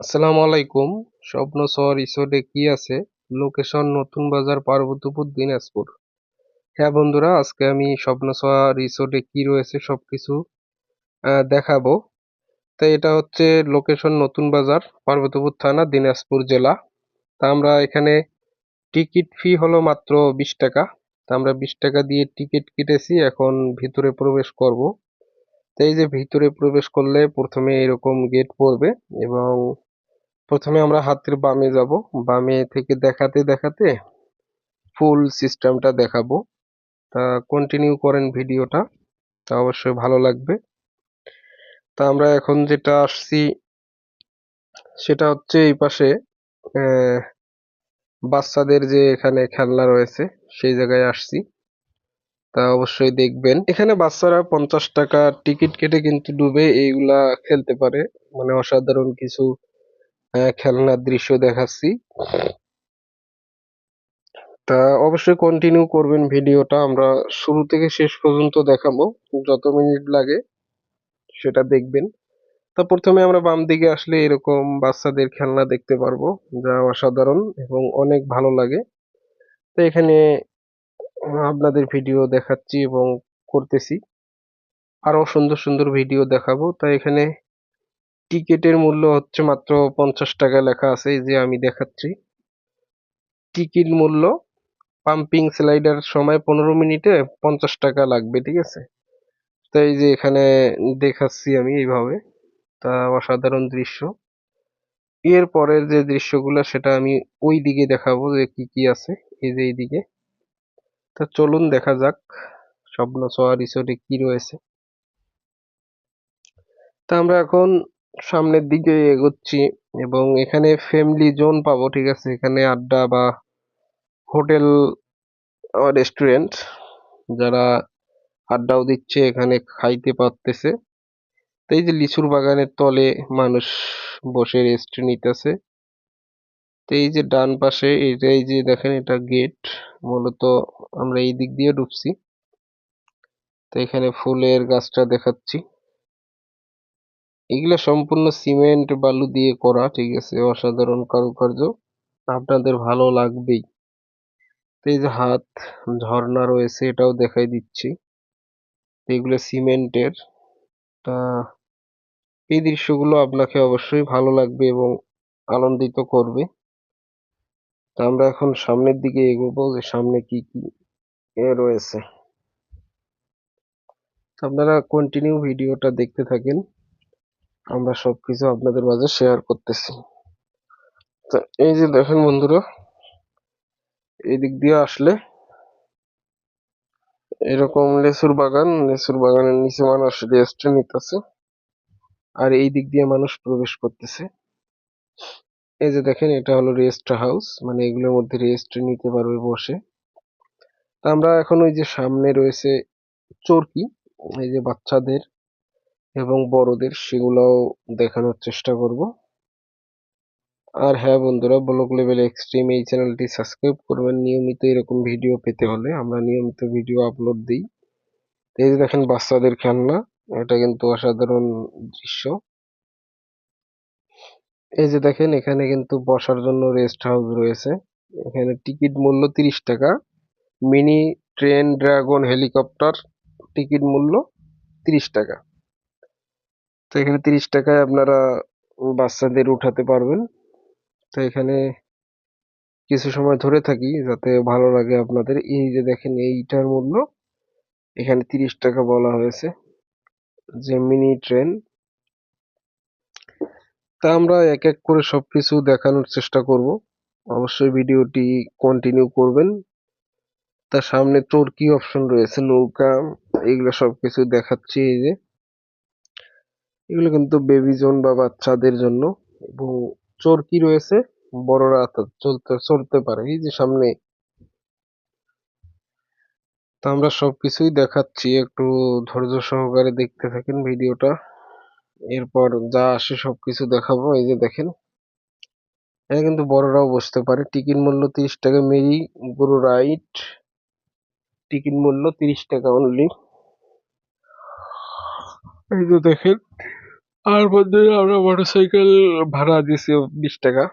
আসসালামু আলাইকুম। স্বপ্ন শহর রিসোর্টে কি আছে? লোকেশন নতুন বাজার পার্বতীপুর দিনাজপুর। হ্যাঁ বন্ধুরা আজকে আমি স্বপ্ন শহর রিসোর্টে কি রয়েছে সবকিছু আহ, দেখাবো। তো এটা হচ্ছে লোকেশন নতুন বাজার পার্বতীপুর থানা দিনাজপুর জেলা। তা আমরা এখানে টিকিট ফি হলো মাত্র বিশ টাকা। তা আমরা বিশ টাকা দিয়ে টিকিট কেটেছি এখন ভিতরে প্রবেশ করব। তো এই যে ভিতরে প্রবেশ করলে প্রথমে এরকম গেট পড়বে এবং প্রথমে আমরা হাতের বামে যাব। বামে থেকে দেখাতে দেখাতে ফুল সিস্টেমটা দেখাবো। তা কন্টিনিউ করেন ভিডিওটা, তা অবশ্যই ভালো লাগবে। তা আমরা এখন যেটা আসছি, সেটা হচ্ছে এই পাশে বাচ্চাদের যে এখানে খেলনা রয়েছে, সেই জায়গায় আসছি। তা অবশ্যই দেখবেন। এখানে বাচ্চারা পঞ্চাশ টাকা টিকিট কেটে কিন্তু ডুবে এইগুলা খেলতে পারে। মানে অসাধারণ কিছু আহ, খেলনার দৃশ্য দেখাচ্ছি। তা অবশ্যই কন্টিনিউ করবেন ভিডিওটা আমরা শুরু থেকে শেষ পর্যন্ত দেখাবো যত মিনিট লাগে সেটা দেখবেন। তা প্রথমে আমরা বাম দিকে আসলে এরকম বাচ্চাদের খেলনা দেখতে পারব যা অসাধারণ এবং অনেক ভালো লাগে। তো এখানে আপনাদের ভিডিও দেখাচ্ছি এবং করতেছি। আরও সুন্দর সুন্দর ভিডিও দেখাবো। তা এখানে টিকিটের মূল্য হচ্ছে মাত্র পঞ্চাশ টাকা লেখা আছে, এই যে আমি দেখাচ্ছি। টিকিট মূল্য পাম্পিং স্লাইডার সময় পনেরো মিনিটে পঞ্চাশ টাকা লাগবে, ঠিক আছে? তো এই যে এখানে দেখাচ্ছি আমি এইভাবে, তা অসাধারণ দৃশ্য। এর পরের যে দৃশ্যগুলো, সেটা আমি ওই দিকে দেখাবো যে কি কি আছে, এই যে এইদিকে। তা চলুন দেখা যাক, স্বপ্ন সোয়া রিসোর্টে কি রয়েছে। তা আমরা এখন সামনের দিকে এগোচ্ছি এবং এখানে ফ্যামিলি জোন পাবো, ঠিক আছে? এখানে আড্ডা বা হোটেল রেস্টুরেন্ট যারা আড্ডাও দিচ্ছে, এখানে খাইতে পারতেছে। এই যে লিচুর বাগানের তলে মানুষ বসে রেস্ট নিতেছে। তো এই যে ডান পাশে এটা, এই যে দেখেন এটা গেট মূলত আমরা এই দিক দিয়ে ঢুকছি। তো এখানে ফুলের গাছটা দেখাচ্ছি। এগুলা সম্পূর্ণ সিমেন্ট, বালু দিয়ে করা, ঠিক আছে? অসাধারণ কারুকার্য। আপনাদের ভালো লাগবেই। তো এই যে হাত, ঝর্ণা রয়েছে, এটাও দেখাই দিচ্ছি। এগুলো সিমেন্টের। তা এই দৃশ্যগুলো আপনাকে অবশ্যই ভালো লাগবে এবং আনন্দিত করবে। তা আমরা এখন সামনের দিকে এগোবো যে সামনে কি কি এ রয়েছে। আপনারা কন্টিনিউ ভিডিওটা দেখতে থাকেন। আমরা সবকিছু আপনাদের মাঝে শেয়ার করতেছি। তো এই যে দেখেন বন্ধুরা, এই দিক দিয়ে আসলে এরকম লেচুর বাগান লেচুর বাগানের নিচে মানুষ রেস্ট নিতেছে আর এই দিক দিয়ে মানুষ প্রবেশ করতেছে। এই যে দেখেন, এটা হলো রেস্ট হাউস মানে এগুলোর মধ্যে রেস্ট নিতে পারবে বসে। তা আমরা এখন ওই যে সামনে রয়েছে চরকি, এই যে বাচ্চাদের এবং বড়দের সেগুলোও দেখানোর চেষ্টা করব। আর হ্যাঁ বন্ধুরা ব্লক লেভেল এক্সট্রিম এই চ্যানেলটি সাবস্ক্রাইব করবেন। নিয়মিত এরকম ভিডিও পেতে হলে আমরা নিয়মিত ভিডিও আপলোড দিই। এই যে দেখেন বাচ্চাদের খেলনা, এটা কিন্তু অসাধারণ দৃশ্য। এই যে দেখেন, এখানে কিন্তু বসার জন্য রেস্ট হাউস রয়েছে। এখানে টিকিট মূল্য তিরিশ টাকা। Mini train, dragon, helicopter ticket মূল্য তিরিশ টাকা। এখানে তিরিশ টাকায় আপনারা বাচ্চাদের উঠাতে পারবেন। তো এখানে কিছু সময় ধরে থাকি যাতে ভালো লাগে আপনাদের। এই যে দেখেন এইটার মূল্য। এখানে তিরিশ টাকা বলা হয়েছে। যে মিনি ট্রেন। তা আমরা এক এক করে সবকিছু দেখানোর চেষ্টা করব। অবশ্যই ভিডিওটি কন্টিনিউ করবেন। তার সামনে চরকি অপশন রয়েছে? নৌকা এগুলো সবকিছু দেখাচ্ছি এই যে। এগুলো কিন্তু বেবি জোন বা বাচ্চাদের জন্য এবং চরকি রয়েছে। বড়রা চলতে চলতে পারে। এই যে সামনে। তা আমরা সবকিছুই দেখাচ্ছি। একটু ধৈর্য সহকারে দেখতে থাকেন ভিডিওটা। এরপর যা আসে সবকিছু দেখাবো। এই যে দেখেন। এখানে কিন্তু বড়রাও বসতে পারে। টিকিট মূল্য তিরিশ টাকা। মেরি, গরু রাইড টিকিট মূল্য তিরিশ টাকা অনলি এই যে দেখেন, আর বন্ধুরা আমরা মোটরসাইকেল ভাড়া দিয়েছি বিশ টাকা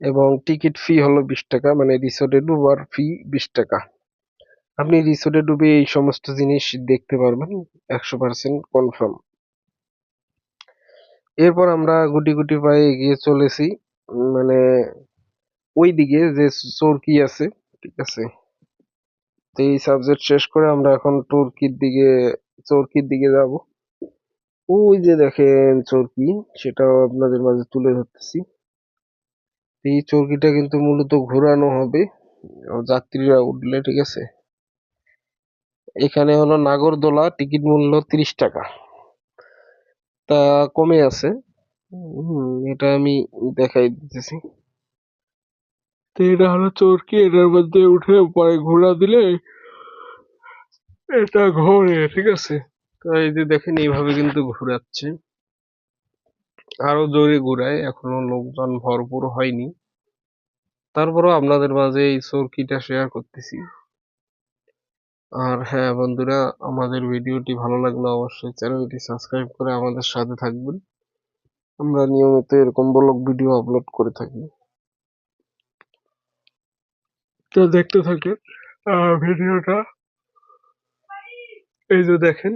এবং টিকিট ফি হলো বিশ টাকা মানে রিসোর্টে ডুবার ফি বিশ টাকা। আপনি রিসোর্টে ডুবে এই সমস্ত জিনিস দেখতে পারবেন, একশো পার্সেন্ট কনফার্ম এরপর আমরা গুটি গুটি পায়ে এগিয়ে চলেছি মানে ওই দিকে যে চরকি আছে, ঠিক আছে? তো এই সাবজেক্ট শেষ করে আমরা এখন তুর্কির দিকে চরকির দিকে যাব। ওই যে দেখেন চরকি, সেটাও আপনাদের মাঝে তুলে ধরতেছি। এই চরকিটা কিন্তু মূলত ঘোরানো হবে যাত্রীরা উঠলে, ঠিক আছে? এখানে হলো নাগরদোলা, টিকিট মূল্য তিরিশ টাকা। তা কমে আছে। এটা আমি দেখাই দিতেছি। তো এটা হলো চরকি, এটার মধ্যে উঠে পরে ঘোরা দিলে এটা ঘোরে, ঠিক আছে? তো এই যে দেখেন, এইভাবে কিন্তু ঘোরাচ্ছে। আরও জোরে ঘুরায়, এখনও লোকজন ভরপুর হয়নি। তারপরও আপনাদের মাঝে এই চরকিটা শেয়ার করতেছি। আর হ্যাঁ বন্ধুরা, আমাদের ভিডিওটি ভালো লাগলে অবশ্যই চ্যানেলটি সাবস্ক্রাইব করে আমাদের সাথে থাকবেন। আমরা নিয়মিত এরকম ব্লগ ভিডিও আপলোড করে থাকি। তো দেখতে থাকেন ভিডিওটা। এই যে দেখেন,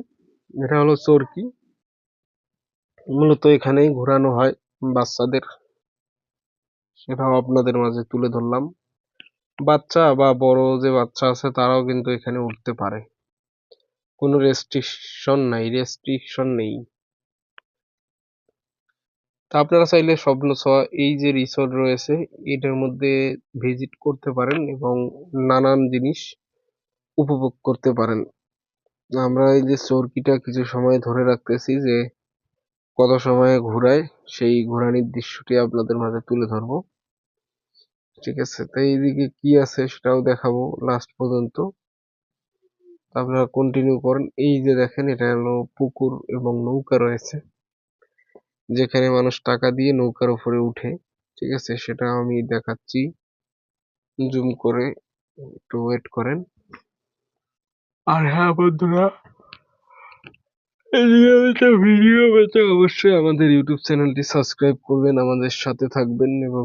এটা হলো চরকি। মূলত এখানেই ঘোরানো হয় বাচ্চাদের। সেটাও আপনাদের মাঝে তুলে ধরলাম। বাচ্চা বা বড় যে বাচ্চা আছে, তারাও কিন্তু এখানে উঠতে পারে। কোনো রেস্ট্রিকশন নাই রেস্ট্রিকশন নেই। তা আপনারা চাইলে স্বপ্ন ছোঁয়া এই যে রিসোর্ট রয়েছে, এটার মধ্যে ভিজিট করতে পারেন এবং নানান জিনিস উপভোগ করতে পারেন। আমরা এই যে চরকিটা কিছু সময় ধরে রাখতেছি যে কত সময়ে ঘোরায়, সেই ঘোরানির দৃশ্যটি আপনাদের মাঝে তুলে ধরবো। ঠিক আছে, তো এইদিকে কি আছে সেটাও দেখাবো লাস্ট পর্যন্ত। আপনারা কন্টিনিউ করেন। এই যে দেখেন, এটা হলো পুকুর এবং নৌকা রয়েছে, যেখানে মানুষ টাকা দিয়ে নৌকার উপরে উঠে। ঠিক আছে, সেটা আমি দেখাচ্ছি। জুম করে একটু ওয়েট করেন। আর হ্যাঁ বন্ধুরা ভিডিও পেতে অবশ্যই আমাদের ইউটিউব চ্যানেলটি সাবস্ক্রাইব করবেন, আমাদের সাথে থাকবেন এবং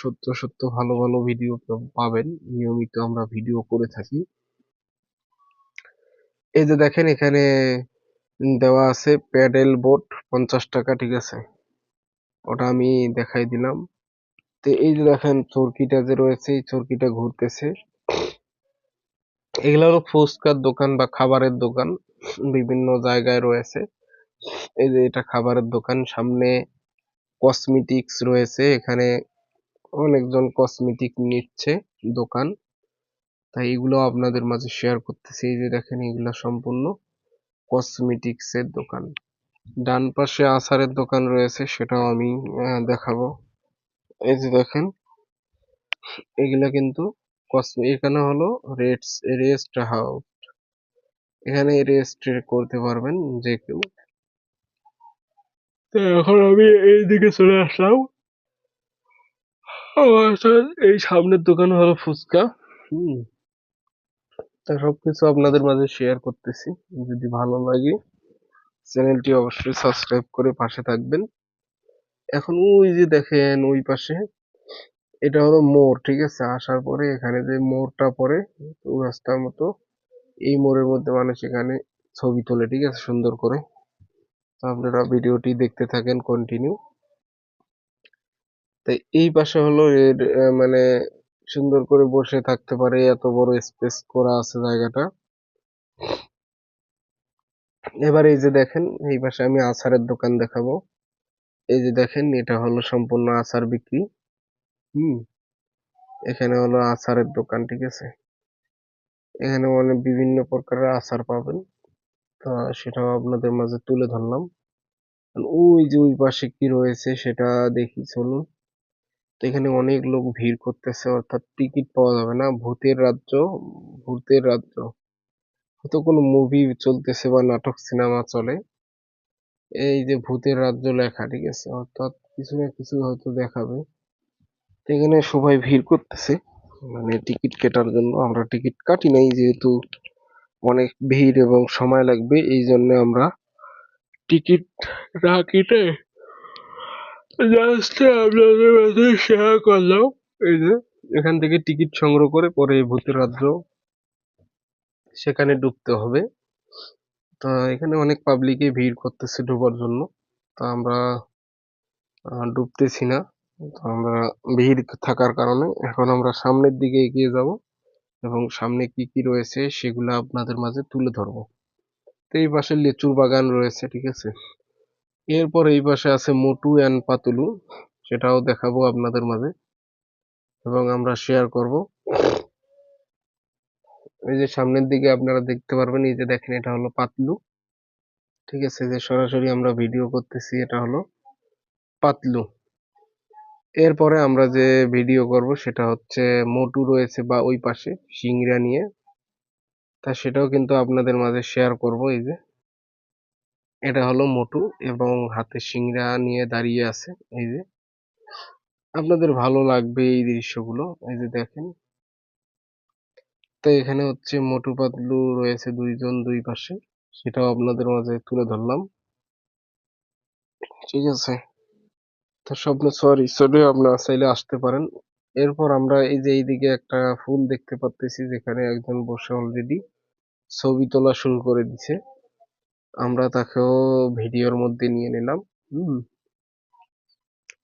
সত্য সত্য ভালো ভালো ভিডিও পাবেন। নিয়মিত আমরা ভিডিও করে থাকি। এই যে দেখেন এখানে দেওয়া আছে প্যাডেল বোট পঞ্চাশ টাকা, ঠিক আছে? ওটা আমি দেখাই দিলাম। তো এই যে দেখেন চরকিটা যে রয়েছে, এই চরকিটা ঘুরতেছে। এগুলো হলো ফুচকার দোকান বা খাবারের দোকান বিভিন্ন জায়গায় রয়েছে। এই যে এটা খাবারের দোকান, সামনে কসমেটিক্স রয়েছে, এখানে অনেকজন কসমেটিক নিচ্ছে দোকান। তাই এগুলো আপনাদের মাঝে শেয়ার করতেছি। এই যে দেখেন এগুলো সম্পূর্ণ কসমেটিক্স এর দোকান। ডান পাশে আচারের দোকান রয়েছে, সেটাও আমি দেখাবো। এই যে দেখেন, এগুলা কিন্তু এখানে হলো রেস্ট রেস্ট হাউস এখানে রেস্ট করতে পারবেন যে কেউ। তো এখন আমি এই দিকে চলে আসলাম। অর্থাৎ এই সামনের দোকান হলো ফুচকা। হুম। তা সবকিছু আপনাদের মাঝে শেয়ার করতেছি। যদি ভালো লাগে, চ্যানেলটি অবশ্যই সাবস্ক্রাইব করে পাশে থাকবেন। এখন ওই যে দেখেন, ওই পাশে এটা হলো মোড় ঠিক আছে? আসার পরে এখানে যে মোড়টা পড়ে রাস্তার মতো এই মোড়ের মধ্যে মানুষ এখানে ছবি তোলে, ঠিক আছে? সুন্দর করে। তো আপনারা ভিডিওটি দেখতে থাকেন কন্টিনিউ তো এই পাশে হলো এর মানে সুন্দর করে বসে থাকতে পারে এত বড় স্পেস করা আছে জায়গাটা। এবার এই যে দেখেন, এই পাশে আমি আচারের দোকান দেখাবো। এই যে দেখেন, এটা হলো সম্পূর্ণ আচার বিক্রি। হুম। এখানে হলো আচারের দোকান, ঠিক আছে? এখানে অনেক বিভিন্ন প্রকারের আচার পাবেন। তা সেটাও আপনাদের মাঝে তুলে ধরলাম। ওই যে ওই পাশে কি রয়েছে সেটা দেখি, চলুন। তো এখানে অনেক লোক ভিড় করতেছে, অর্থাৎ টিকিট পাওয়া যাবে না। ভূতের রাজ্য ভূতের রাজ্য। হয়তো কোনো মুভি চলতেছে বা নাটক সিনেমা চলে। এই যে ভূতের রাজ্য লেখা, ঠিক আছে? অর্থাৎ কিছু না কিছু হয়তো দেখাবে। এখানে সবাই ভিড় করতেছে। মানে টিকিট কেটার জন্য আমরা টিকিট কাটি নাই, যেহেতু অনেক ভিড় এবং সময় লাগবে, এই জন্য আমরা টিকিট না কেটে জাস্ট আপনাদের মাঝে শেয়ার করলাম। এই যে, এখান থেকে টিকিট সংগ্রহ করে পরে ভূতের রাজ্য সেখানে ঢুকতে হবে। তো এখানে অনেক পাবলিকই ভিড় করতেছে ঢোকার জন্য। তো আমরা ডুবতেছি না। তো আমরা ভিড় থাকার কারণে এখন আমরা সামনের দিকে এগিয়ে যাব এবং সামনে কি কি রয়েছে সেগুলো আপনাদের মাঝে তুলে ধরবো। তো এই পাশে লিচুর বাগান রয়েছে, ঠিক আছে? এরপর এই পাশে আছে মোটু অ্যান্ড পাতুলু, সেটাও দেখাবো আপনাদের মাঝে এবং আমরা শেয়ার করব। এই যে সামনের দিকে আপনারা দেখতে পারবেন, এই যে দেখেন এটা হলো পাতলু, ঠিক আছে? যে সরাসরি আমরা ভিডিও করতেছি, এটা হলো পাতলু। এরপরে আমরা যে ভিডিও করব সেটা হচ্ছে মোটু রয়েছে বা ওই পাশে সিংড়া নিয়ে। তা সেটাও কিন্তু আপনাদের মাঝে শেয়ার করব, এই যে। এটা হলো মোটু এবং হাতে সিংড়া নিয়ে দাঁড়িয়ে আছে, এই যে। আপনাদের ভালো লাগবে এই দৃশ্যগুলো, এই যে দেখেন। তো এখানে হচ্ছে মোটু পাতলু রয়েছে দুইজন দুই পাশে, সেটাও আপনাদের মাঝে তুলে ধরলাম। ঠিক আছে। স্বপ্ন সর রিসোর্টে আপনারা চাইলে আসতে পারেন। এরপর আমরা এই যে এইদিকে একটা ফুল দেখতে পাচ্তেছি যেখানে একজন বসে অলরেডি ছবি তোলা শুরু করে দিছে। আমরা তাকেও ভিডিওর মধ্যে নিয়ে নিলাম। হুম।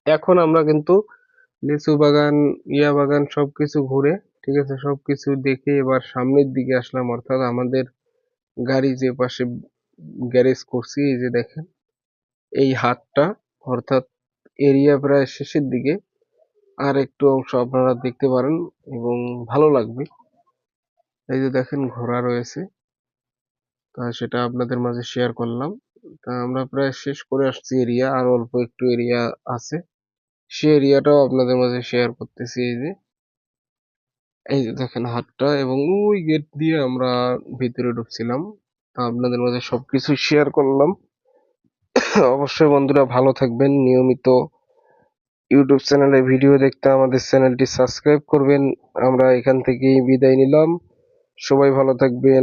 এখন আমরা কিন্তু লিচু বাগান, ইয়া বাগান সবকিছু ঘুরে, ঠিক আছে, সবকিছু দেখে এবার সামনের দিকে আসলাম। অর্থাৎ আমাদের গাড়ি যে পাশে গ্যারেজ করছি, এই যে দেখেন, এই হাটটা অর্থাৎ এরিয়া প্রায় শেষের দিকে। আর একটু অংশ আপনারা দেখতে পারেন এবং ভালো লাগবে। এই যে দেখেন ঘোড়া রয়েছে। তা সেটা আপনাদের মাঝে শেয়ার করলাম। তা আমরা প্রায় শেষ করে আসছি এরিয়া আর অল্প একটু এরিয়া আছে। সে এরিয়াটাও আপনাদের মাঝে শেয়ার করতেছি এই যে। এই যে দেখেন হাটটা এবং ওই গেট দিয়ে আমরা ভিতরে ঢুকছিলাম। তা আপনাদের মাঝে সবকিছু শেয়ার করলাম। অবশ্যই বন্ধুরা ভালো থাকবেন। নিয়মিত ইউটিউব চ্যানেলে ভিডিও দেখতে আমাদের চ্যানেলটি সাবস্ক্রাইব করবেন। আমরা এখান থেকেই বিদায় নিলাম। সবাই ভালো থাকবেন।